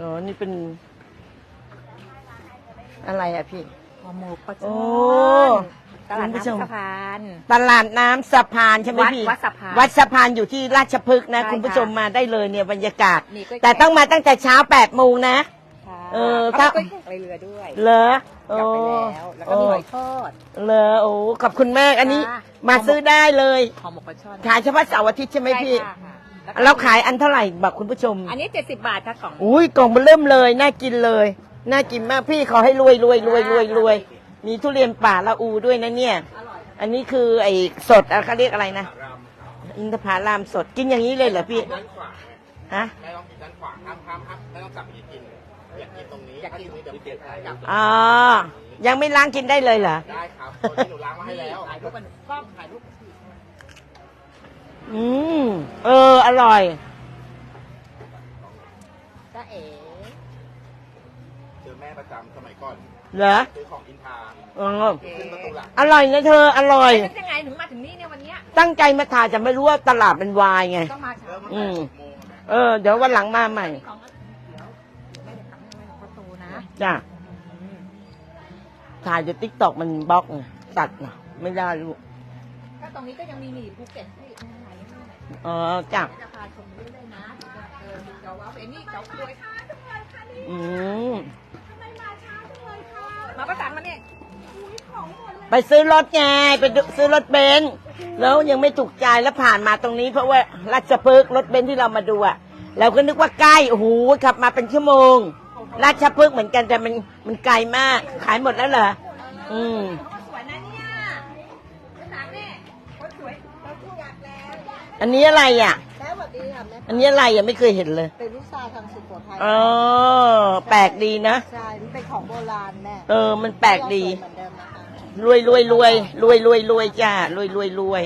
อ๋อ นี่เป็น อะไรอะพี่ ห่อหมกปลาโอ้ช่อนตลาดคุณผู้ชม น้ำสะพาน ตลาดน้ำสะพานใช่ไหมวัดพี่ วัดสะพานวัดสะพานอยู่ที่ราชพฤกษ์นะ ใช่คุณผู้ชมค่ะมาได้เลยเนี่ยบรรยากาศมีกล้วยแต่ต้องมาตั้งแต่เช้าแปดโมงนะ ค่ะเออแล้วถ้าก็กล้วยแขกในเรือด้วยเหรอกลับไปแล้วแล้วก็มีหอยทอด เหรอโอ้ขอบคุณมากอันนี้ ค่ะ มาซื้อได้เลย ห่อหมกปลาช่อนขายเฉพาะเสาร์อาทิตย์ใช่ไหมพี่ใช่ค่ะ ค่ะเราขายอันเท่าไหร่บอกคุณผู้ชม อันนี้ 70 บาทค่ะกล่องอุ้ยกล่องมันเริ่มเลยน่ากินเลย น่ากินมากพี่ขอให้รวยรวยรวยรวยรวยมีทุเรียนป่าละอูด้วยนะเนี่ย อร่อยอันนี้คือไอ้สดอะเขาเรียกอะไรนะอินทผลามสดกินอย่างนี้เลยเหรอพี่ด้านขวาฮะไม่ต้องกินด้านขวาห้ามห้ามห้ามไม่ต้องจับอย่างนี้กินอยากกินตรงนี้อยากกินถ้ตรงนี้เดี๋ยวเปลี่ยนกลับอ๋อยังไม่ล้างกินได้เลยเหรอได้ครับตัวนี้หนูล้างมาให้แล้วถ่ายรูปกันกล้องถ่ายรูป อืม เออ อร่อยจ้าเอ๋เจอแม่ประจำสมัยก่อนเหรอซื้อของอินทาเออขึ้นประตูหลังอร่อยนะเธอ อร่อยนึกยังไงถึงมาถึงนี่เนี่ยวันเนี้ยตั้งใจมาถ่ายแต่ไม่รู้ว่าตลาดเป็นวายไง ต้องมาเช้าเริ่มอืตั้งมแต่สิบโมงนะเออ เดี๋ยววันหลังมาใหม่มีของเดี๋ยวแม่จะทำให้แม่ประตูนะจ้ะอืมถ่ายจะติ๊กตอกมันบล็อกไงตัดนะไม่ได้ลูกก็ตรงนี้ก็ยังมีหนีภูเก็ต เออจ้ะเดี๋ยวจะพาชมเรื่อยๆนะเออมีเกาว้าวเอ็นนี่เกาควยอืมมาประสานมาเนี่ยไปซื้อรถไงไปดูซื้อรถเบนซ์แล้วยังไม่ถูกใจแล้วผ่านมาตรงนี้ เพราะว่าราชพฤกษ์รถเบนซ์ที่เรามาดูอะเราก็นึกว่าใกล้โอ้โหขับมาเป็นชั่วโมง ราชพฤกษ์เหมือนกันแต่มันมันไกลมาก ขายหมดแล้วเหรออืม อันนี้อะไรอะแล้วสวัสดีค่ะแม่อันนี้อะไรอะไม่เคยเห็นเลย เป็นลูกชายทางสุโขทัยอ๋อแปลกดีนะ ใช่มันเป็นของโบราณแม่เออ มันแปลกดีเหมือนเดิมนะคะรวยรวยรวยรวยรวยรวยจ้ารวยรวยรวย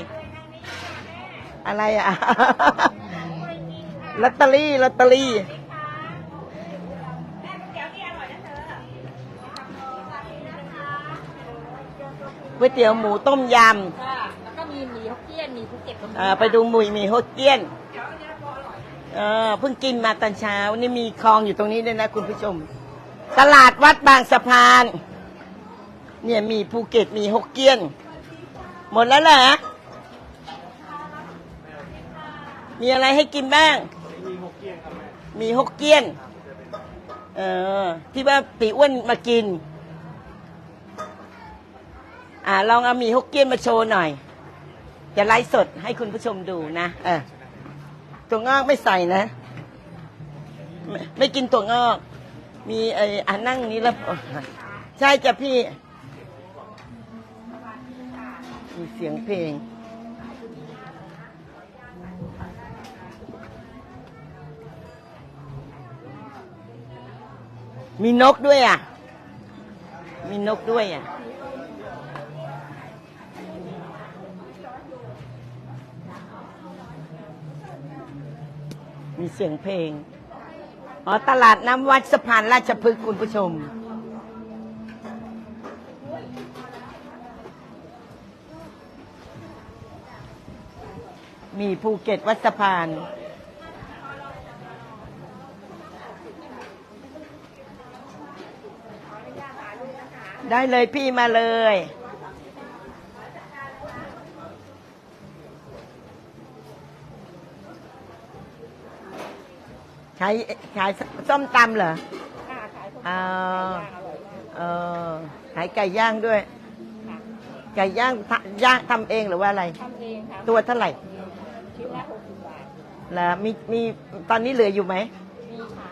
อะไรอะ ลอตเตอรี่ลอตเตอรี่ ก๋วยเตี๋ยวหมูต้มยค่ เกี้ยนหมีภูเก็ตตรงำนี้อ่าไปดูหมุยหมีโฮกเกี้ยนเออเพิ่งกินมาตอนเช้า นี่มีคลองอยู่ตรงนี้ด้วยนะคุณผู้ชม ตลาดวัดบางสะพาน เนี่ยมีภูเก็ตมีฮกเกี้ยน หมดแล้วเหรอมีอะไรให้กินบ้าง มีฮกเกี้ยนเออที่ว่าปีอ้วนมากิน อ่าลองเอาหมีฮกเกี้ยนมาโชว์หน่อย จะไลฟ์สดให้คุณผู้ชมดูนะเออตัวงอกไม่ใส่นะไม่ไม่กินตัวงอก มีไอ้อ่านั่งนี้แล้วใช่จ้ะพี่ มีเสียงเพลง มีนกด้วยอะ มีนกด้วยอะ มีเสียงเพลง อ๋อ ตลาดน้ำวัดสะพานราชพฤกษ์คุณผู้ชม มีภูเก็ตวัดสะพานได้เลยพี่มาเลย ขายขายส้มตำเหรอค่ะขายพวกอ่าไก่ย่างอร่อยมากเออขายไก่ย่างด้วย ค่ะไก่ย่างทะย่างทำเองหรือว่าอะไร ทำเองค่ะตัวเท่าไหร่ชิ้นละหกสิบบาทแล้วมีมีตอนนี้เหลืออยู่ไหม มีค่ะ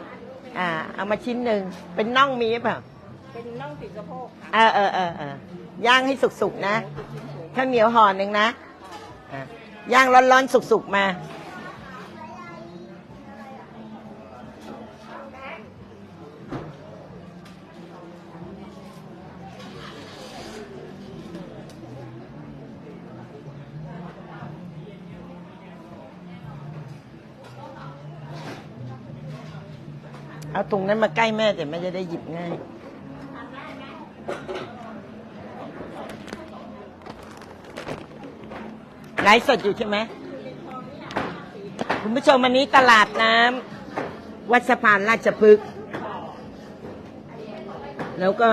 อ่า เอามาชิ้นหนึ่ง เป็นน่องมีหรือเปล่าเป็นน่องติดสะโพกค่ะเออเออเออเออย่างให้สุกๆนะ ข้าวเหนียวห่อหนึ่งนะอะย่างร้อนๆสุกๆมา เอาตรงนั้นมาใกล้แม่แต่แม่จะได้หยิบง่าย ไลฟ์สดอยู่ใช่ไหมคุณผู้ชมวันนี้ตลาดน้ำวัดสะพานราชพฤกษ์แล้วก็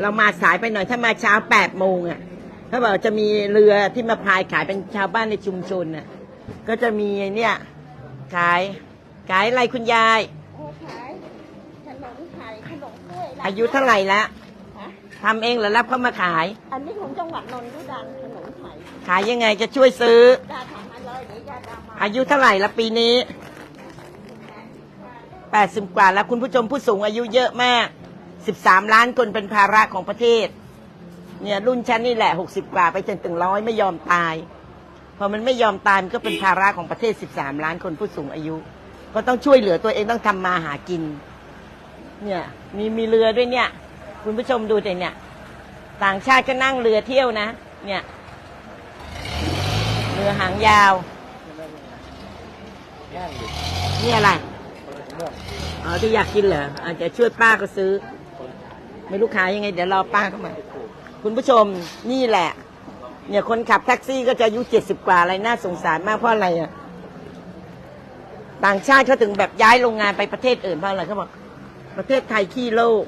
เรามาสายไปหน่อยถ้ามาเช้าแปดโมงอะเขาบอกจะมีเรือที่มาพายขายเป็นชาวบ้านในชุมชนน่ะก็จะมีเนี่ยขายขายอะไรคุณยาย โอ้ขายขนมไข่ขนมกล้วย อายุเท่าไหร่ละฮะทำเองเหรือรับเข้ามาขาย อันนี้ของจังหวัดนนทบุรีขนมไข่ขายยังไงจะช่วยซื้อยาทำมาเลยเดี๋ยวยาดำมาอายุเท่าไหร่ละปีนี้แปดสิบกว่าแล้วคุณผู้ชมผู้สูงอายุเยอะมากสิบสามล้านคนเป็นภาระของประเทศ เนี่ยรุ่นฉันนี่แหละหกสิบกว่าไปจนถึงร้อยไม่ยอมตาย พอมันไม่ยอมตายมันก็เป็นภาระของประเทศสิบสามล้านคนผู้สูงอายุ ก็ต้องช่วยเหลือตัวเองต้องทำมาหากิน เนี่ยมีมีเรือด้วยเนี่ย คุณผู้ชมดูแต่เนี่ย ต่างชาติก็นั่งเรือเที่ยวนะ เนี่ย เรือหางยาวนี่อะไรอ๋อที่อยากกินเหรออาจจะช่วยป้าก็ซื้อ ไม่รู้ายยังไง เดี๋ยวรอป้าเข้ามา คุณผู้ชมนี่แหละ เนี่ยคนขับแท็กซี่ก็จะอายุเจ็ดสิบกว่าอะไรน่าสงสารมากเพราะอะไรอะต่างชาติเขาถึงแบบย้ายโรงงานไปประเทศอื่นเพราะอะไรเขาบอก ประเทศไทยขี้โลก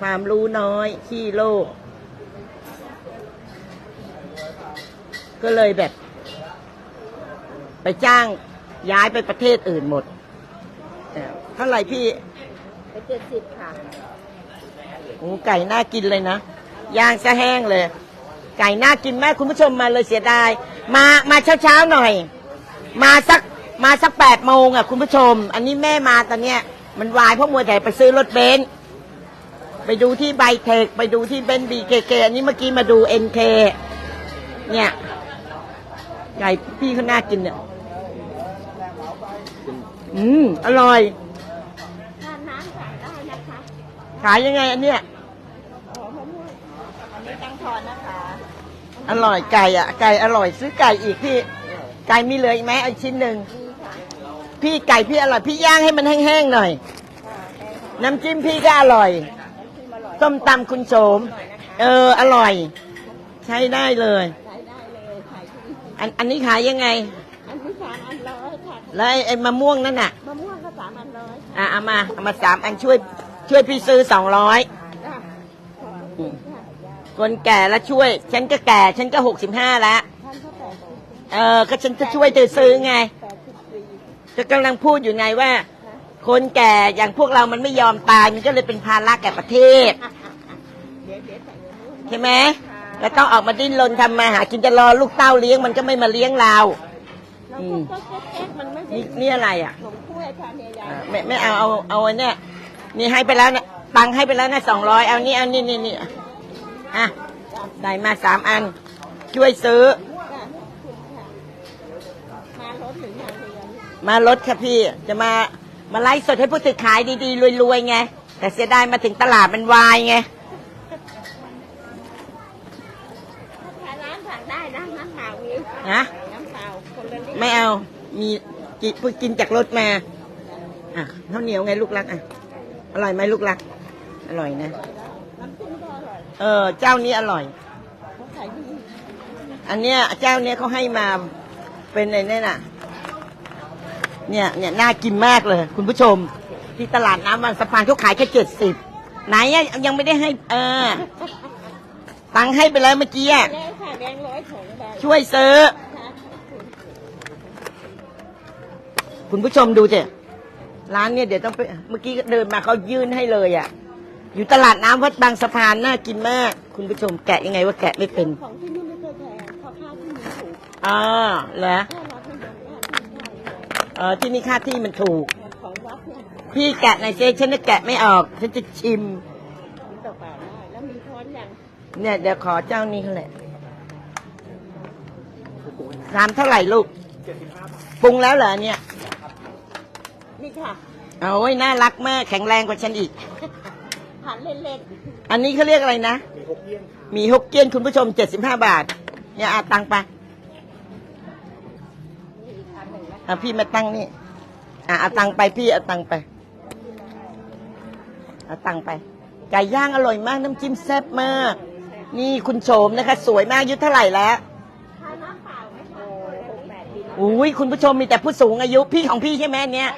ความรู้น้อยขี้โลก ก็เลยแบบ ไปจ้างย้ายไปประเทศอื่นหมดเอ่อเท่าไหร่พี่ไปเจ็ดสิบค่ะโอ้ไก่น่ากินเลยนะย่างซะแห้งเลย ไก่น่ากินมากคุณผู้ชมมาเลยเสียดาย มามาเช้าเช้าๆหน่อย มาสักมาสักแปดโมงอะคุณผู้ชม อันนี้แม่มาตอนเนี้ย มันวายเพราะมัวแต่ไปซื้อรถเบนซ์ไปดูที่ไบเทคไปดูที่เบนบีเคเคอันนี้เมื่อกี้มาดูเอ็นเคเนี่ยไก่พี่เขาน่ากินเนี่ยอืมอร่อยน้ำสั่งได้นะคะ ขายยังไงอันเนี้ยอันนี้ตังทอนนะคะ อร่อยไก่อะ ไก่อร่อยซื้อไก่อีกพี่ ไก่มีเหลืออีกไหมอีกชิ้นหนึ่งดี พี่ไก่พี่อร่อย พี่ย่างให้มันแห้งๆหน่อยค่ะได้ค่ะน้ำจิ้มพี่ก็อร่อยน้ำจิ้มอร่อย ส้มตำคุณโสม เออ อร่อย ใช้ได้เลยใช้ได้เลยขายที่อันอันนี้ขายยังไง อันที่สามอันร้อยค่ะแล้วไอ้ไอ้มะม่วงนั่นน่ะ มะม่วงก็สามอันร้อยค่ะอะเอามาเอามาสามอันช่วยช่วยพี่ซื้อสองร้อยจ้ะขอบคุณค่ะคนแก่แล้วช่วย ฉันก็แก่ ฉันก็หกสิบห้าแล้ว ท่านก็แปดสิบเออ ก็ฉันจะช่วยเธอซื้อไง แปดสิบสี่ ก็กำลังพูดอยู่ไงว่านะคนแก่อย่างพวกเรามันไม่ยอมตายมันก็เลยเป็นภาระแก่ประเทศเดี๋ยวเดี๋ยวใส่มะม่วงใช่ไหมแล้วต้องออกมาดิ้นรนทำมาหากินจะรอลูกเต้าเลี้ยงมันก็ไม่มาเลี้ยงเราแล้วอืก็มก็เก๊กๆมันไม่ได้นี่นี่อะไรอะขนมกล้วยค่ะเนี่ยยายอ่าไม่ไม่เอาเอาเอาอันเนี้ยนี่ให้ไปแล้วนะตังค์ให้ไปแล้วนะสองร้อยเอานี่เอานี่นี่นี่อะได้มาสามอัน ช่วยซื้อ จ้ะขอบคุณค่ะมารถหรือมาเรือ มาลดค่ะพี่จะมามาไลฟ์สดให้ผู้ติดขายดีๆรวยๆไง แต่เสียดายมาถึงตลาดมันวายไงขายร้านสั่งได้นะน้ำเปล่ามีนะน้ำเปล่าคนละลิตรไม่เอามีกิเพิ่งกินจากรถมาอะข้าวเหนียวไงลูกรักอะอร่อยไหมลูกรัก อร่อยนะ น้ำจิ้มก็อร่อยเออ เจ้านี้อร่อย เขาขายดีอันเนี้ยเจ้าเนี้ยเขาให้มาเป็นไอ้นี่น่ะ เนี่ยเนี่ยน่ากินมากเลย คุณผู้ชม ที่ตลาดน้ำบางสะพานเขาขายแค่เจ็ดสิบไหนอะยังไม่ได้ให้เออตังค์ให้ไปแล้วเมื่อกี้อะแล้วค่ะแบงค์ร้อยถุงได้ช่วยซื้อ ค่ะคุณผู้ชมดูเถอะร้านเนี่ยเดี๋ยวต้องไปเมื่อกี้เดินมาเขายื่นให้เลยอะอยู่ตลาดน้ำวัดบางสะพานน่ากินมาก คุณผู้ชมแกะยังไงว่าแกะไม่เป็นของที่นี่ไม่เคยแพงเพราะค่าที่มีถูกอ่าเหรอแค่รับให้เดินค่าที่ได้ เออที่นี่ค่าที่มันถูก ของวัดเนี่ยพี่แกะในอยเซฉันจะแกะไม่ออก ฉันจะชิมมีเปล่าๆได้แล้วมีช้อนอย่างเนี่ยเดี๋ยวขอเจ้านี้เขาแหละรามเท่าไหร่ลูกปรุงแล้วเหรอเนี่ย นี่ค่ะเอาไว้ยน่ารักมากแข็งแรงกว่าฉันอีก หันเล่นอันนี้เขาเรียกอะไรนะมีฮกเกี้ยนคุณผู้ชมเจ็ดสิบห้าบาท เนี่ยเอาตังค์ไป ๆนี่อีก อะพี่มาตั้งนี่ อะเอาตังไปพี่เอาตังไปเอาตังไปไก่ย่างอร่อยมากน้ำจิ้มแซ่บมาก นี่คุณโฉมนะคะ สวยมากอายุเท่าไหร่แล้วอุ้ยคุณผู้ชมมีแต่ผู้สูงอายุพี่ของพี่ใช่ไหมเนี้ย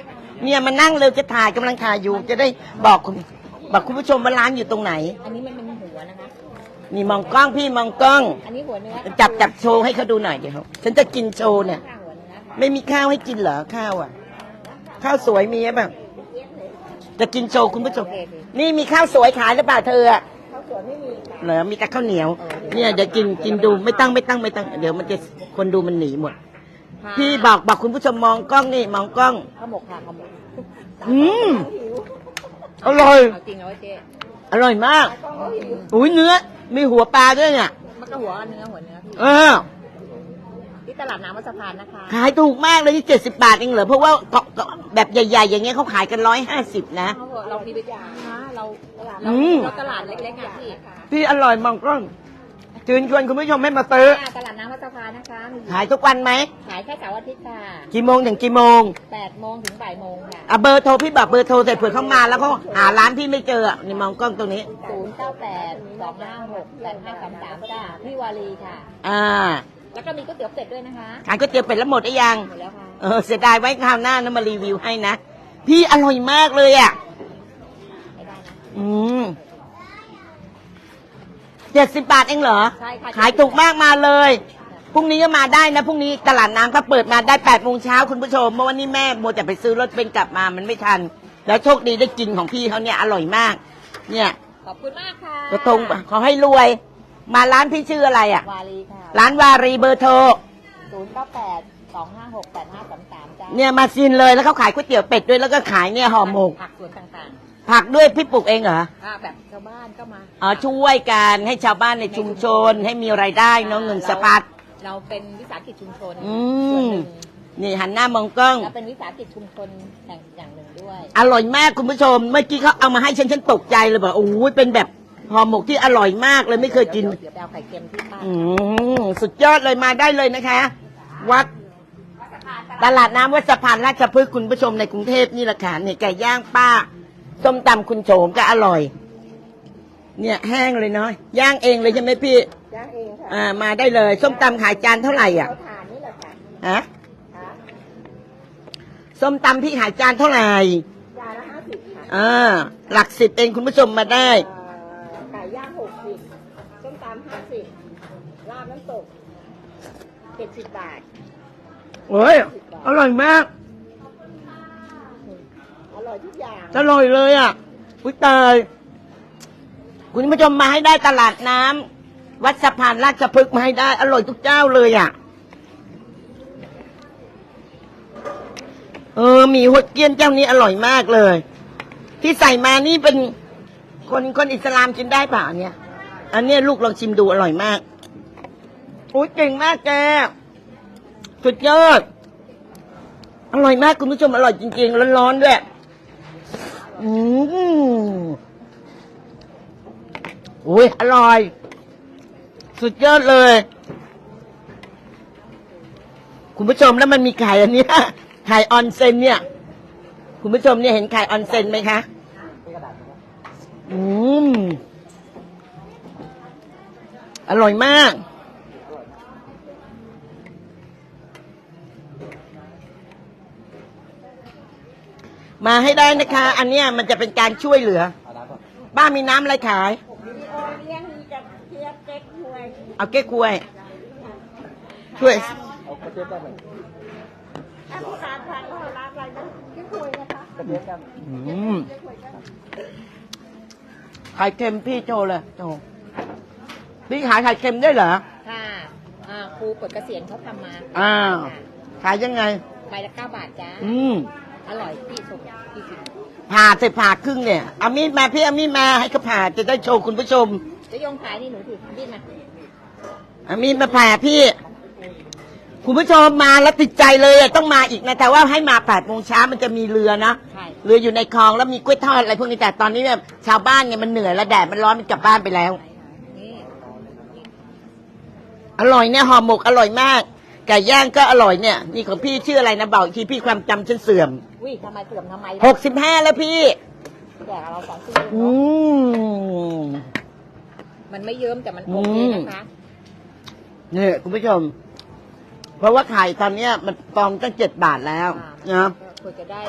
เนี่ยมานั่งเร็วจะถ่ายกำลังถ่ายอยู่ จะได้บอกคุณบอกคุณผู้ชมว่าร้านอยู่ตรงไหน อันนี้มันเป็นหัวนะคะนี่มองกล้องพี่มองกล้อง อันนี้หัวเนื้อจับจับโชว์ให้เขาดูหน่อยเดี๋ยวฉันจะกินโชว์เนี่ย ไม่มีข้าวให้กินเหรอข้าวอะ ข้าวสวยมีหรือเปล่าจะกินโชว์คุณผู้ชมนี่มีข้าวสวยขายหรือเปล่าเธออะข้าวสวยไม่มีค่ะเหรอมีแต่ข้าวเหนียว เนี่ยเดี๋ยวกินกินดูไม่ตั้งไม่ตั้งไม่ตั้งเดี๋ยวมันจะคนดูมันหนีหมด พี่บอกบอกคุณผู้ชมมองกล้องนี่มองกล้องข้าวหมกค่ะข้าวหมกอืมอร่อยเอาจริงเอาไว้เจ๊อร่อยมากอุ้ยเนื้อ มีหัวปลาด้วยเนี่ยมันก็หัวเนื้อหัวเนื้อพี่เออที่ ตลาดน้ำวัดสะพานนะคะ ขายถูกมากเลยที่เจ็ดสิบาทเองเหรอ เพราะว่าเกาะเกาะแบบใหญ่ ๆ อย่างเงี้ยเขาขายกันร้อยห้าสิบนะเขาบอกเรามีวิจารณ์เราเราอืม เราตลาดเล็กๆอะพี่พี่อร่อยมองกล้องเชิญชวนคุณผู้ชมให้มาซื้อค่ะตลาดน้ำวัดสะพานนะคะมีขายทุกวันไหม ขายแค่เสาร์อาทิตย์ค่ะกี่โมงถึงกี่โมง8โมงถึงบ่ายโมงค่ะอะเบอร์โทรพี่บอกเบอร์โทรเสร็จเผื่อเขามาแล้วเขาหาร้านพี่ไม่เจออะนี่มองกล้องตรงนี้098 256 8533จ้าพี่วารีค่ะ อ่า แล้วก็มีก๋วยเตี๋ยวเป็ดด้วยนะคะ ขายก๋วยเตี๋ยวเป็ดแล้วหมดหรือยัง หมดแล้วค่ะ เออ เสียดายไว้คราวหน้านะมารีวิวให้นะ พี่อร่อยมากเลยอะ ไม่ได้นะ อืมเจ็ดสิบบาทเองเหรอ ใช่ค่ะ ขายถูกมากมาเลย พรุ่งนี้ก็มาได้นะ พรุ่งนี้ตลาดน้ำก็เปิดมาได้แปดโมงเช้าคุณผู้ชมเมื่อวันนี้แม่โมวแต่ไปซื้อรถเป็นซ์กลับมามันไม่ทัน แล้วโชคดีได้กินของพี่เขาเนี่ยอร่อยมาก เนี่ยขอบคุณมากค่ะ กระทงขอให้รวย มาร้านพี่ชื่ออะไรอะ วารีค่ะร้านวารีเบอร์โทร098 256 8533จ้าเนี่ยมาซินเลยแล้วเขาขายก๋วยเตี๋ยวเป็ดด้วยแล้วก็ขายเนี่ยห่อหมก ผักสวนต่างผักด้วยพี่ปลูกเองเหรอๆอ่าแบบชาวบ้านก็มาอ๋อช่วยกันให้ชาวบ้านในชุมชนให้มีรายได้เนาะเงินสะพัด เราเป็นวิสาหกิจชุมชนอืส่วนมหนึ่งนี่หันหน้ามองกล้อง แล้วเป็นวิสาหกิจชุมชนแห่งอย่างหนึ่งด้วย อร่อยมากคุณผู้ชม เมื่อกี้เขาเอามาให้ฉันฉันตกใจเลยบอกโอ้ยเป็นแบบ ห่อหมกที่อร่อยมากเลยไม่เคยกิน เดี๋ยวไปเอาไข่เค็มที่ป้าอืมสุดยอดเลยมาได้เลยนะคะ วัด ตลาดน้ำวัดสะพานราชพฤกษ์คุณผู้ชมในกรุงเทพนี่แหละค่ะเนี่ยไก่ย่างป้าส้มตำคุณโฉมก็อร่อย เนี่ยแห้งเลยเนาะย่างเองเลยใช่ไหมพี่ ย่างเองค่ะอ่า มาได้เลย ส้มตำขายจานเท่าไหร่อะเขาทานนี่แหละค่ะฮะค่ะส้มตำพี่ขายจานเท่าไหร่ จานละห้าสิบค่ะ อ่าหลักสิบเองคุณผู้ชมมาได้เอ่อไก่ย่างหก สิบส้มตำห้าสิบลาบน้ำตกเจ็ดสิบบาท โอ้ยอร่อยมาก อร่อยทุกอย่างอร่อยเลยอะอุ้ยตายคุณผู้ชมมาให้ได้ตลาดน้ำวัดสะพานราชพฤกษ์มาให้ได้ อร่อยทุกเจ้าเลยอะ เออหมีหดเกี้ยนเจ้านี้อร่อยมากเลย ที่ใส่มานี่เป็นคนคนอิสลามกินได้เปล่าอันเนี่ย อันนี้ลูกลองชิมดูอร่อยมากอุ้ยเก่งมากแกสุดยอด อร่อยมากคุณผู้ชมอร่อยจริงๆร้อนๆด้วยอืมโอ้ยอร่อย สุดยอดเลย คุณผู้ชมแล้วมันมีไข่อันนี้ไข่ออนเซนเนี่ย คุณผู้ชมเนี่ยเห็นไข่ออนเซนไหมคะอืม อร่อยมาก มาให้ได้นะคะ อันเนี้ยมันจะเป็นการช่วยเหลือ บ้านมีน้ำอะไรขายวิดีโอเลี้ยงมีจะเทียบเต็กหวยเอาเก๊กควย ช่วยถ้าผู้การทานก็ร้านอะไรนะเก๊กหวยนะคะอืมไข่เค็มพี่โจเลยโจ พี่ขายไข่เค็มได้เหรอ ค่ะอ่าครูเปิดเกษียณเขาทำมาอ้าวขายยังไง ใบละเก้าบาทจ้า อืมอร่อยพี่สุกพี่สุกผ่าเสร็จผ่าครึ่งเนี่ยเอามีดมาพี่เอามีดมาให้เขาผ่าจะได้โชว์คุณผู้ชมจะยงขายนี่หนูถือดิ้นมาเอามีดมาผ่าพี่ คุณผู้ชมมาแล้วติดใจเลยอะต้องมาอีกนะแต่ว่าให้มาแปดโมงเช้ามันจะมีเรือนะ ใช่เรืออยู่ในคลองแล้วมีกล้วยทอดอะไรพวกนี้แต่ตอนนี้เนี่ยชาวบ้านเนี่ยมันเหนื่อยแล้วแดดมันร้อนมันกลับบ้านไปแล้วนี่ อร่อยเนี่ยห่อหมกอร่อยมากไก่ย่างก็อร่อยเนี่ยนี่ของพี่ชื่ออะไรนะบอกอีกทีพี่ความจำฉันเสื่อมวิทำไมเสื่อมทำไมหกสิบห้าแล้วพี่แจกเราสองชิ้นอืมมันไม่เยิ้มแต่มันโอเคนะคะ เนี่ยคุณผู้ชม เพราะว่าไข่ตอนเนี้ยมันฟองตั้งเจ็ดบาทแล้วนะเพื่อจะได้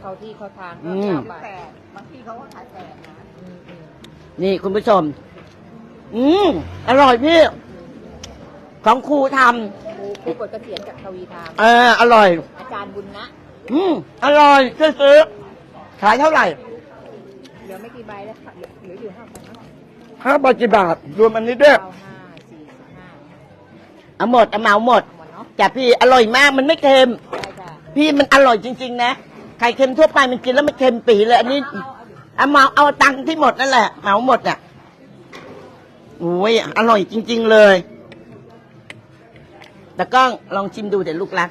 เข้าที่เข้าทางอืก็ม เก้าบาทแต่บางทีเขาก็ขายแปดนะ อืมอืมนี่คุณผู้ชม อืมอร่อยพี่ ของครูทครูครูกดเกษียณจากทวีทามำเอออร่อย อาจารย์บุญนะอืมอร่อยซื้อซื้อขายเท่าไหร่เหลือไม่กี่ใบแล้วค่ะเหลือเหลืออยู่ห้าพันห้าห้าบาทกี่บาทรวมอันนี้ด้วยเก้าห้าสี่สิบห้าเอาหมดเอาเหมาหมดหมดเนาะจ้ะพี่อร่อยมากมันไม่เค็มใช่ค่ะพี่มันอร่อยจริง ๆ นะไข่เค็มทั่วไปมันกินแล้วมันเค็มปีเลย อันนี้เอาเหมาเอาตังค์ที่หมดนั่นแหละเหมาหมดอะโอ้ยอร่อยจริง ๆ เลย แต่ก็ลองชิมดูเดี๋ยวลูกรัก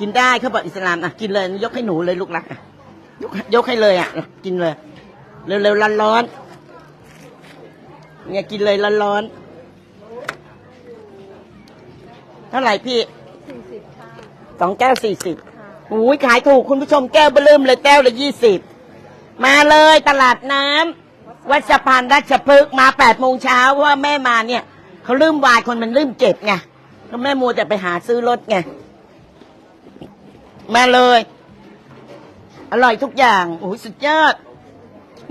กินได้เขาบอกอิสลามอะกินเลยยกให้หนูเลยลูกรักอะยกยกให้เลยอะ กินเลย เร็วๆร้อนๆเนี่ยกินเลยร้อนๆเท่าไหร่พี่สี่สิบค่ะสองแก้วสี่สิบค่ะอุ้ยขายถูกคุณผู้ชมแก้วเบลืมเลยแก้วละยี่สิบมาเลยตลาดน้ำวัดสะพานราชพฤกษ์มาแปดโมงเช้าเพราะว่าแม่มาเนี่ยเขาลืมวายคนมันลืมเก็บไง ก็แม่มัวแต่ไปหาซื้อรถไง มาเลย อร่อยทุกอย่างโอ้ยสุดยอด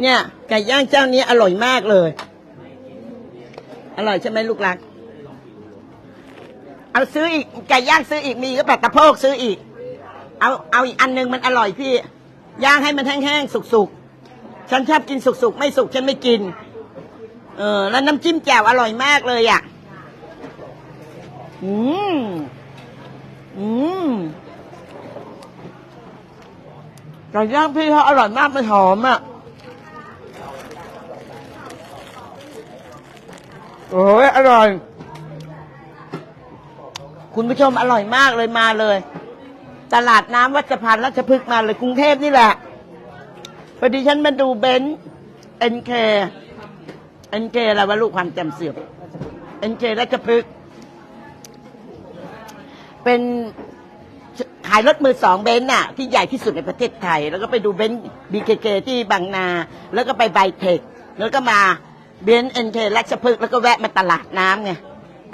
เนี่ยไก่ย่างเจ้านี้อร่อยมากเลย อร่อยใช่ไหมลูกรัก เอาซื้ออีกไก่ย่างซื้ออีกมีก็แบบตะโพกซื้ออีก เอาเอาอีกอันหนึงมันอร่อยพี่ ย่างให้มันแห้งๆสุกๆ ฉันชอบกินสุกๆ ไม่สุกฉันไม่กิน เออ แล้วน้ำจิ้มแจ่วอร่อยมากเลยอะ อืม อืมไก่ย่างพี่เขาอร่อยมากมันหอมอะโอ้ยอร่อย คุณผู้ชมอร่อยมากเลยมาเลย ตลาดน้ำวัดสะพานราชพฤกษ์มาเลยกรุงเทพนี่แหละพอดีฉันมาดูเบนซ์เอ็นเคเอ็นเคอะไรวะลูกความจำเสื่อมเอ็นเคราชพฤกษ์ เป็นขายรถมือสองเบนซ์น่ะที่ใหญ่ที่สุดในประเทศไทย แล้วก็ไปดูเบนซ์บีเคเคที่บางนา แล้วก็ไปไบเทค แล้วก็มาเบนซ์เอ็นเคราชพฤกษ์แล้วก็แวะมาตลาดน้ำไง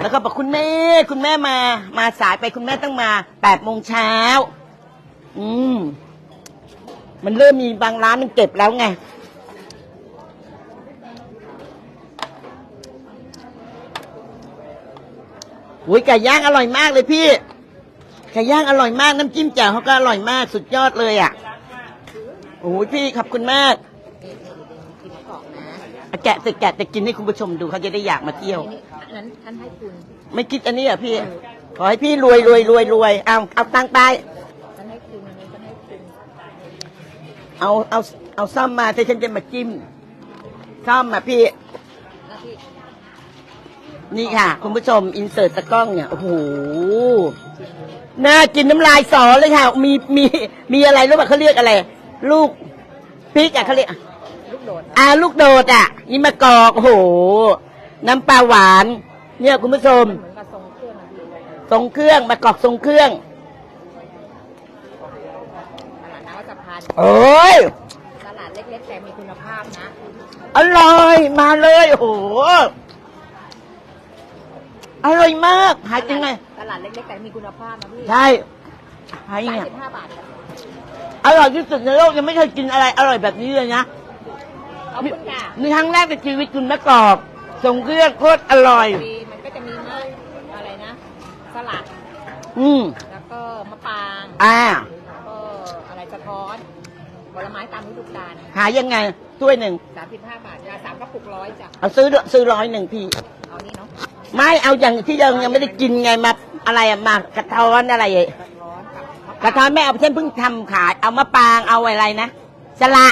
แล้วก็บอกคุณแม่คุณแม่มา มาสายไปคุณแม่ต้องมาแปดโมงเช้าอืมมันเริ่มมีบางร้านมันเก็บแล้วไงอุ้ยไก่ย่างอร่อยมากเลยพี่ ไก่ย่างอร่อยมากน้ำจิ้มแจ่วเขาก็อร่อยมากสุดยอดเลยอะโอ้ยพี่ขอบคุณมากนี่นี่นี่กินมะกอกนะอะแกะแต่แกะแต่กินให้คุณผู้ชมดูเขาจะได้อยากมาเที่ยวนี่นี่อันนั้นท่านให้คุณ ไม่คิดอันนี้เหรอะพี่ ขอให้พี่รวยรวยรวยรวยเอาเอาตังค์ไปท่านให้คุณอันนี้ท่านให้คุณเอาเอาเอาซ่อมมาที่ฉันจะมาจิ้มซ่อมมาพี่หน้าที่นี่ค่ะ คุณผู้ชม อินเสิร์ตตะกล้องเนี่ย โอ้โห น่ากินน้ำลายสอเลยค่ะ มีมีมีอะไรรู้ป่ะเขาเรียกอะไร ลูกพริกอะเขาเรียกลูกโดดอ่าลูกโดดอะนี่มะกอกโอ้โห น้ำปลาหวาน เนี่ยคุณผู้ชมเหมือนกับทรงเครื่องอะพี่ทรงเครื่องมะกอกทรงเครื่องตลาดน้ำวัดสะพานโอ้ยตลาดเล็กๆแต่มีคุณภาพนะ อร่อยมาเลยโอ้โห อร่อยมากหายจริงไง ตลาดเล็กๆแต่มีคุณภาพนะพี่ใช่หายสามเนี่ย สิบห้าบาทค่ะอร่อยที่สุดในโลกยังไม่เคยกินอะไรอร่อยแบบนี้เลยนะ ขอบคุณค่ะนี่ครั้งแรกในชีวิตคุณมะกอกส่งเครื่องโคตรอร่อย มีมันก็จะมีมะอะไรนะ สลัด อืมแล้วก็มะปราง อ่า แล้วก็อะไรสะท้อนผลไม้ตามฤดูกาลหายังไงถ้วยหนึ่งสามสิบห้าบาทจ้ะสามกระปุกร้อยจ้ะเอาซื้อซื้อร้อยหนึ่งพี่ เอานี่เนาะไม่เอาอย่างที่ยังยังไม่ได้กินไงมา อะไรอะมากระท้อนอะไรอะสะท้อนกับมะกระท้อนไม่เอาเช่นเพิ่งทำขาย เอามะปรางเอาอะไรนะสละ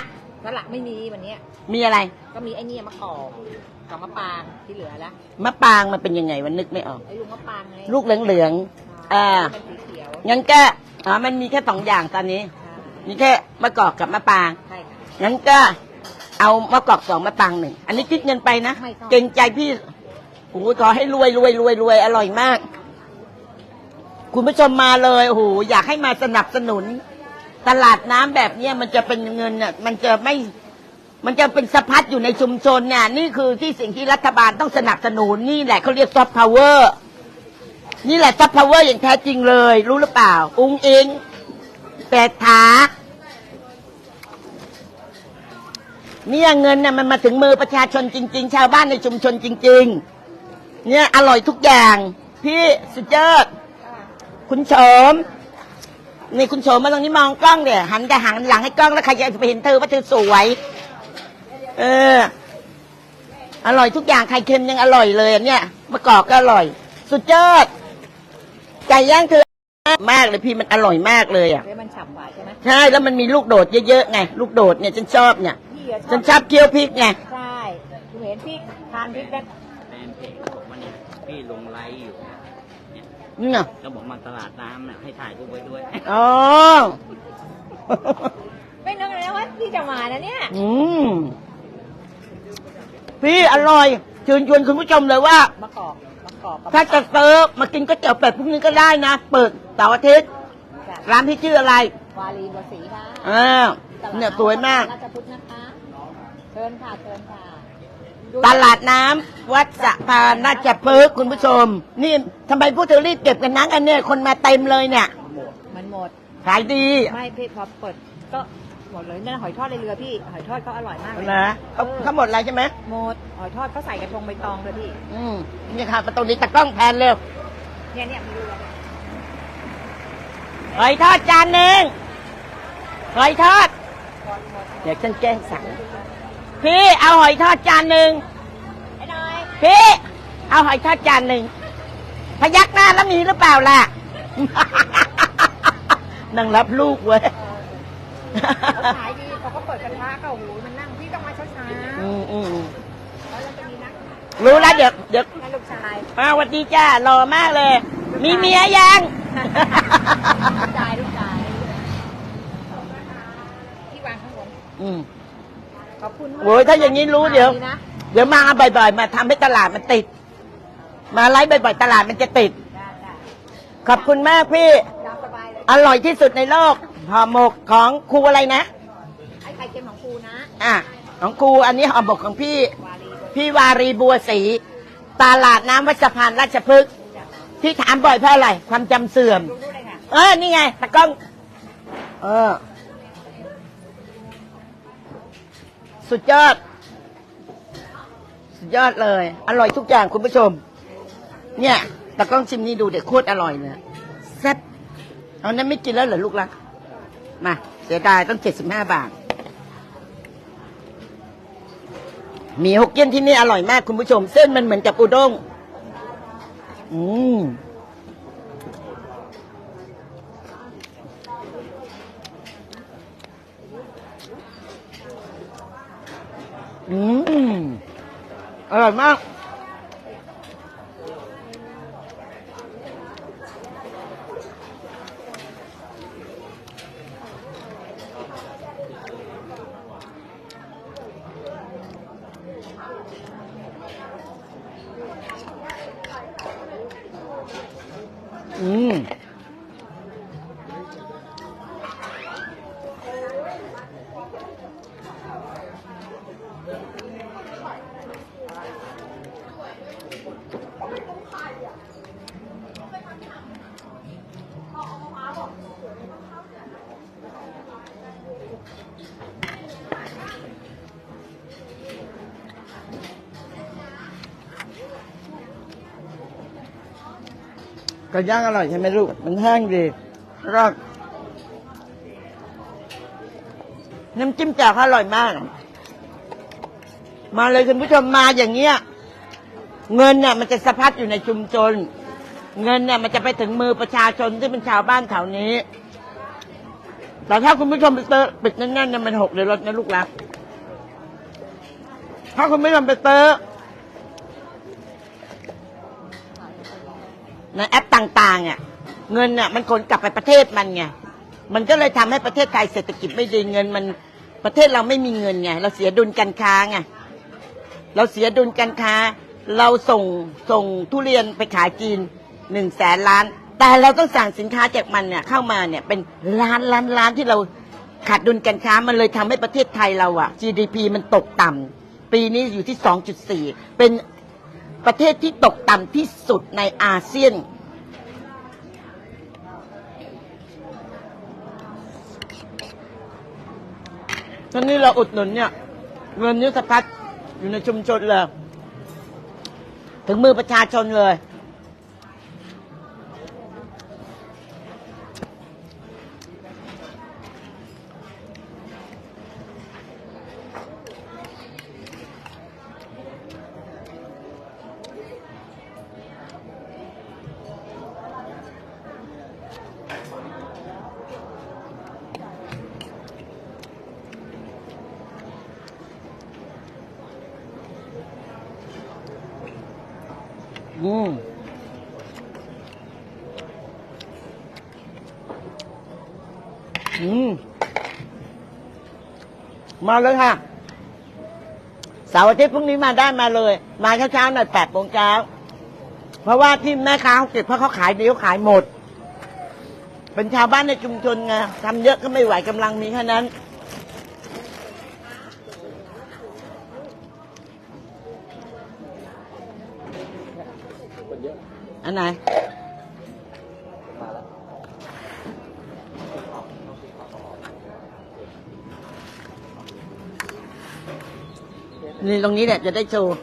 สลัดไม่มีวันเนี้ยมีอะไร ก็มีไอ้เนี่ยมะกอกกับมะปรางที่เหลือแล้วมะปรางมันเป็นยังไงวันนึกไม่ออก ไอ้ลูกมะปรางไงลูกเหลืองๆอ่าเป็นสีเขียวงั้นก็อ๋อมันมีแค่สองอย่างตอนนี้มีแค่มะกอกกับมะปราง ใช่ค่ะ งั้นก็เอามะกอกสองมะปรางหนึ่ง อันนี้คิดเงินไปนะ ไม่ต้อง เกรงใจพี่โอ้โหขอให้รวยรวยรวยรวยอร่อยมาก คุณผู้ชมมาเลยโอ้โหอยากให้มาสนับสนุน ตลาดน้ำแบบเนี้ยมันจะเป็นเงินเนี่ยมันจะไม่มันจะเป็นสะพัดอยู่ในชุมชนเนี่ยนี่คือที่สิ่งที่รัฐบาลต้องสนับสนุนนี่แหละเขาเรียกซอฟต์พาวเวอร์นี่แหละซอฟต์พาวเวอร์อย่างแท้จริงเลย รู้หรือเปล่า อุ้งอิงแปดขาเนี่ยเงินเนี่ยมันมาถึงมือประชาชนจริง ๆ ชาวบ้านในชุมชนจริง ๆ เนี่ยอร่อยทุกอย่าง พี่สุดยอด คุณโฉมนี่คุณโฉมมาตรงนี้มองกล้องเดี๋ยหันจะหันหลังให้กล้องแล้วใครจะไปเห็นเธอว่าเธอสวย เออ อร่อยทุกอย่างไข่เค็มยังอร่อยเลยอันเนี่ยมะกอกก็อร่อย สุดยอดไก่ย่างเธอมากเลยพี่มันอร่อยมากเลยอะเดี๋ยวมันฉ่ำกว่าใช่ไหมใช่แล้วมันมีลูกโดดเยอะๆไงลูกโดดเนี่ยฉันชอบเนี่ยพี่อะฉันชอบเคี่ยวพริกไงใช่หนูเห็นพี่ทานพริกแล้วแฟนเพจบอกว่าเนี่ยพี่ลงไลฟ์อยู่เนี่ย นี่ไงก็บอกมาตลาดน้ำน่ะให้ถ่ายรูปไว้ด้วย อ๋อไม่นึกเลยนะว่าพี่จะมานะเนี่ยอืมพี่อร่อยเชิญชวนคุณผู้ชมเลยว่า มะกอกมะกอกกับถ้าจะเซิร์ฟมากินก๋วยเตี๋ยวเป็ดพรุ่งนี้ก็ได้นะ เปิดเสาร์อาทิตย์จ้ะร้านพี่ชื่ออะไร วารีบัวศรีค่ะอ่าเนี่ยสวยมากราชพุทธนะคะ เชิญค่ะ เชิญค่ะดู ตลาดน้ำวัดสะพานราชพฤกษ์คุณผู้ชม นี่ทำไมพวกเธอรีบเก็บกันนักอันเนี่ยคนมาเต็มเลยเนี่ยมันหมด ขายดีไม่พี่พอเปิดก็หมดเลยนั่นหอยทอดในเรือพี่ หอยทอดเขาอร่อยมากเลยนะเขาเขาหมดแล้วใช่ไหมหมดหอยทอดเขาใส่กระทงใบตองเลยพี่อืมนี่ค่ะประตูนี้ตะกล้องแพนเร็วเนี่ยเนี่ยมีเรือหอยทอดจานหนึ่งหอยทอด เดี๋ยวฉันแกล้งสั่ง พี่เอาหอยทอดจานหนึ่งไอ้น้อยพี่เอาหอยทอดจานหนึ่งพยักหน้าแล้วมีหรือเปล่าล่ะ นั่งรับลูกเว้ยเขาขายดีพอเขาเปิดกระทะก็โอ้โหมันนั่งพี่ต้องมาเช้าเช้าอืมอืมๆแล้วเราจะมีนักรู้แล้วเดี๋ยวเดี๋ยวให้ลูกชายมาสวัสดีจ้ารอมากเลย มีเมียยังลูกชายลูกชายที่วางข้างบนอืม ขอบคุณมากโอ้ยถ้าอย่างนี้รู้เดี๋ยว นะเดี๋ยวมาบ่อยๆ มาทำให้ตลาดมันติด มาไลฟ์บ่อยๆ ตลาดมันจะติด ได้ได้ขอบคุณมากพี่ ตามสบายเลย อร่อยที่สุดในโลกห่อหมกของครูอะไรนะ ไอ้ไข่เค็มของครูนะ อะ ของครูอันนี้ห่อหมกของพี่ วารีพี่วารีบัวศรีตลาดน้ำวัดสะพานราชพฤกษ์ที่ถามบ่อยเพราะอะไร ความจำเสื่อมดูดูเลยค่ะ เออนี่ไงตะกล้อง เออ สุดยอด สุดยอดเลย อร่อยทุกอย่างคุณผู้ชม เนี่ยตะกล้องชิมนี่ดูเด็กโคตรอร่อยเลยแซ่บเอานั้นไม่กินแล้วเหรอลูกรักมาเสียดายต้องเจ็ดสิบห้าบาทหมีฮกเกี้ยนที่นี่อร่อยมากคุณผู้ชม เส้นมันเหมือนกับอุด้งอืม อืมอร่อยมากอื ก็ย่างอร่อยใช่ไหมลูก มันแห้งดีรอดน้ำจิ้มแจ่วเขาอร่อยมาก มาเลยคุณผู้ชมมาอย่างเงี้ย เงินเนี่ยมันจะสะพัดอยู่ในชุมชน เงินเนี่ยมันจะไปถึงมือประชาชนที่เป็นชาวบ้านแถวนี้ แต่ถ้าคุณผู้ชมไปเตอปิดแน่นๆเนี่ยมันหกเลยรถนะลูกรักถ้าคุณผู้ชมไปเติอ ในแอป ต่างๆเนี่ยเงินเนี่ยมันขนกลับไปประเทศมันไงมันก็เลยทำให้ประเทศไทยเศรษฐกิจไม่ดีเงิน มันประเทศเราไม่มีเงินไงเราเสียดุลการค้าไงเราเสียดุลการค้า เราส่งส่งทุเรียนไปขายจีนหนึ่งแสนล้าน แต่เราต้องสั่งสินค้าจากมันเนี่ยเข้ามาเนี่ยเป็นล้านล้านล้านที่เราขาดดุลการค้ามันเลยทำให้ประเทศไทยเราอะ GDP มันตกต่ำปีนี้อยู่ที่ 2.4 เป็นประเทศที่ตกต่ำที่สุดในอาเซียน ตอนนี้เราอุดหนุนเนี่ย เงินนี้สะพัดอยู่ในชุมชนเลย ถึงมือประชาชนเลย อืมอืมมาเลยค่ะเสาร์อาทิตย์พรุ่งนี้มาได้มาเลย มาเช้าๆหน่อยแปดโมงเช้า เพราะว่าที่แม่ค้าเขาเก็บเพราะเขาขายดีเขาขายหมด เป็นชาวบ้านในชุมชนไงทำเยอะก็ไม่ไหวกำลังมีแค่นั้น อันไหนนี่ตรงนี้เนี่ยจะได้โชว์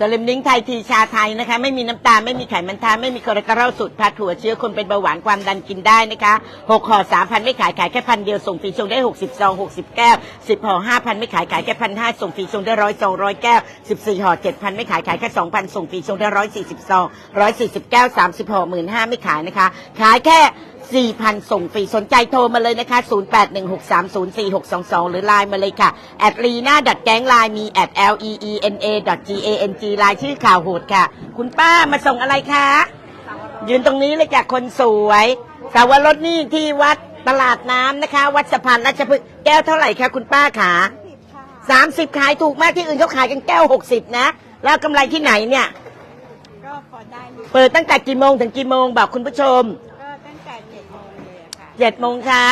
สลิมลิงไทยทีชาไทยนะคะ ไม่มีน้ำตาลไม่มีไขมันทานไม่มีคอเลสเตอรอลสูตรพัดถั่วเชื้อคนเป็นเบาหวานความดันกินได้นะคะหกห่อสามพันไม่ขายขายแค่พันเดียวส่งฟรีชงได้หกสิบซองหกสิบแก้วสิบห่อห้าพันไม่ขายขายแค่พันห้าส่งฟรีชงได้ร้อยซองร้อยแก้วสิบสี่ห่อเจ็ดพันไม่ขายขายแค่สองพันส่งฟรีชงได้ร้อยสี่สิบซองร้อยสี่สิบแก้วสามสิบห่อหมื่นห้าไม่ขายนะคะ ขายแค่ 4,000 ส่งฟรี สนใจโทรมาเลยนะคะ 0816304622 หรือไลน์มาเลยค่ะ แอดลีน่าดัดแก๊งไลน์มีแอด l e e n a g a n g ไลน์ชื่อข่าวโหดค่ะ คุณป้ามาส่งอะไรคะ ยืนตรงนี้เลยจ้ะคนสวยสาวรสนี่ที่วัดตลาดน้ำนะคะ วัดสะพานราชพฤกษ์แก้วเท่าไหร่คะคุณป้าขาผิดค่ะสามสิบขายถูกมากที่อื่นเขาขายกันแก้วหกสิบนะ แล้วกำไรที่ไหนเนี่ย ก็พอได้อยู่เปิดตั้งแต่กี่โมงถึงกี่โมงบอกคุณผู้ชม ก็ตั้งแต่เจ็ดโมง เลยอะค่ะเจ็ดโมงเช้า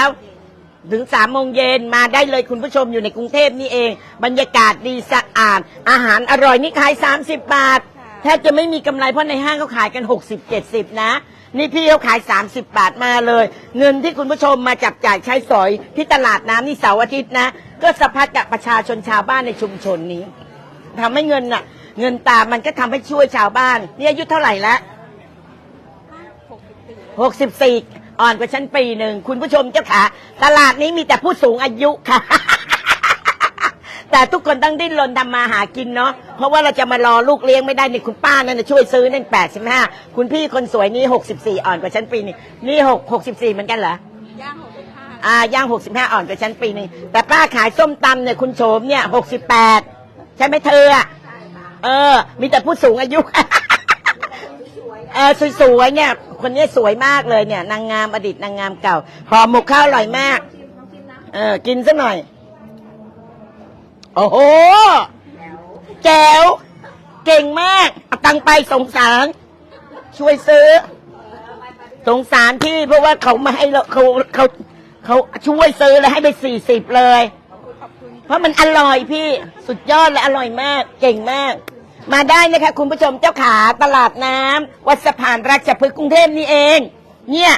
ถึงสามโมงเย็นมาได้เลยคุณผู้ชมอยู่ในกรุงเทพนี่เอง บรรยากาศดีสะอาด อาหารอร่อยนี่ขาย 30 บาทแทบจะไม่มีกำไรเพราะในห้างเขาขายกัน 60 70 นะ นี่พี่เขาขาย 30 บาทมาเลย เงินที่คุณผู้ชมมาจับจ่ายใช้สอยที่ตลาดน้ำนี่เสาร์อาทิตย์นะ ก็สะพัดกับประชาชนชาวบ้านในชุมชนนี้ทำให้เงินน่ะ เงินตามมันก็ทำให้ช่วยชาวบ้านนี่อายุเท่าไหร่แล้วหกสิบสี่ อ่อนกว่าฉันปีหนึ่งคุณผู้ชมเจ้าขาตลาดนี้มีแต่ผู้สูงอายุค่ะ แต่ทุกคนต้องดิ้นรนทำมาหากินเนาะเพราะว่าเราจะมารอลูกเลี้ยงไม่ได้นี่คุณป้านั่นนะช่วยซื้อนั่นแปดสิบห้าคุณพี่คนสวยนี่หกสิบสี่อ่อนกว่าฉันปีหนึงนี่หกหกสิบสี่เหมือนกันเหรอย่างหกสิบห้าอ่าย่างหกสิบห้าอ่อนกว่าฉันปีหนึงแต่ป้าขายส้มตำเนี่ยคุณโฉมเนี่ยหกสิบแปดใช่ไหมเธออะเออ มีแต่ผู้สูงอายุ เออสวยๆเนี่ย คนนี้สวยมากเลยเนี่ย นางงามอดีตนางงามเก่าห่อหมกข้าวอร่อยมาก เออ กินซะหน่อย โอ้โหแจ๋วเก่งมากเอาตังไปสงสาร ช่วยซื้อ สงสารพี่เพราะว่าเขามาให้เราเขาเขาเขาช่วยซื้อแล้วให้ไปสี่สิบเลย เพราะมันอร่อยพี่ สุดยอดและอร่อยมาก เก่งมาก มาได้นะคะคุณผู้ชมเจ้าขาตลาดน้ำวัดสะพานราชพฤกษ์กรุงเทพนี่เอง เนี่ย